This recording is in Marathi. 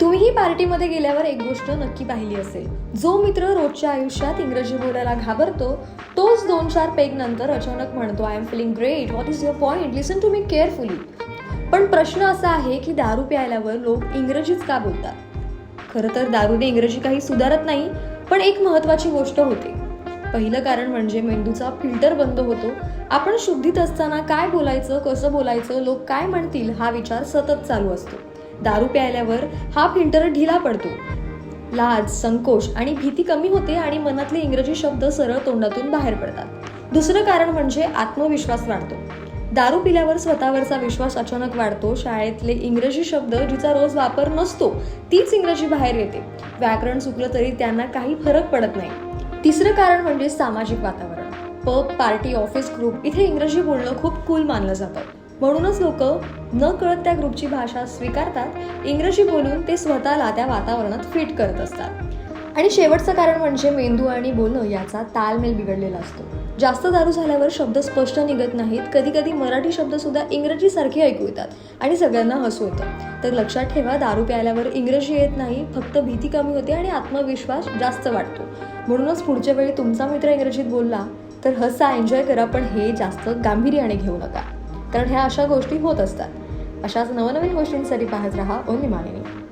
तुम्हीही पार्टीमध्ये गेल्यावर एक गोष्ट नक्की पाहिली असेल. जो मित्र रोजच्या आयुष्यात इंग्रजी बोलायला घाबरतो तोच दोन चार पेग नंतर अचानक म्हणतो I am feeling great what is your point listen to me carefully पण प्रश्न असा आहे की दारू प्यायल्यावर लोक इंग्रजीच का बोलतात? खरं तर दारूने इंग्रजी काही सुधारत नाही पण एक महत्वाची गोष्ट होते. पहिलं कारण म्हणजे मेंदूचा फिल्टर बंद होतो. आपण शुद्धीत असताना काय बोलायचं कसं बोलायचं लोक काय म्हणतील हा विचार सतत चालू असतो. दारू प्यायल्यावर हा फिल्टर ढिला पडतो. लाज संकोच आणि भीती कमी होते आणि मनातले इंग्रजी शब्द सरळ तोंडातून बाहेर पडतात. दुसरं कारण म्हणजे आत्मविश्वास वाढतो. दारू पिल्यावर स्वतःवरचा विश्वास अचानक वाढतो. शाळेतले इंग्रजी शब्द जिचा रोज वापर नसतो तीच इंग्रजी बाहेर येते. व्याकरण चुकलं तरी त्यांना काही फरक पडत नाही. तिसरं कारण म्हणजे सामाजिक वातावरण. पब पार्टी ऑफिस ग्रुप इथे इंग्रजी बोलणं खूप कूल मानलं जातं. म्हणूनच लोक न कळत त्या ग्रुपची भाषा स्वीकारतात इंग्रजी बोलून ते स्वतःला त्या वातावरणात फिट करत असतात. आणि शेवटचं कारण म्हणजे मेंदू आणि बोलणं याचा तालमेल बिघडलेला असतो. जास्त दारू झाल्यावर शब्द स्पष्ट निघत नाहीत कधी कधी मराठी शब्द सुद्धा इंग्रजी सारखे ऐकू येतात आणि सगळ्यांना हसू होतं तर लक्षात ठेवा दारू प्यायल्यावर इंग्रजी येत नाही फक्त भीती कमी होते आणि आत्मविश्वास जास्त वाटतो म्हणूनच पुढच्या वेळी तुमचा मित्र इंग्रजीत बोलला तर हसा एन्जॉय करा पण हे जास्त गांभीर्याने घेऊ नका. कारण ह्या अशा गोष्टी होत असतात. अशाच नवनवीन गोष्टींसाठी पाहत राहा. ओनली मालिनी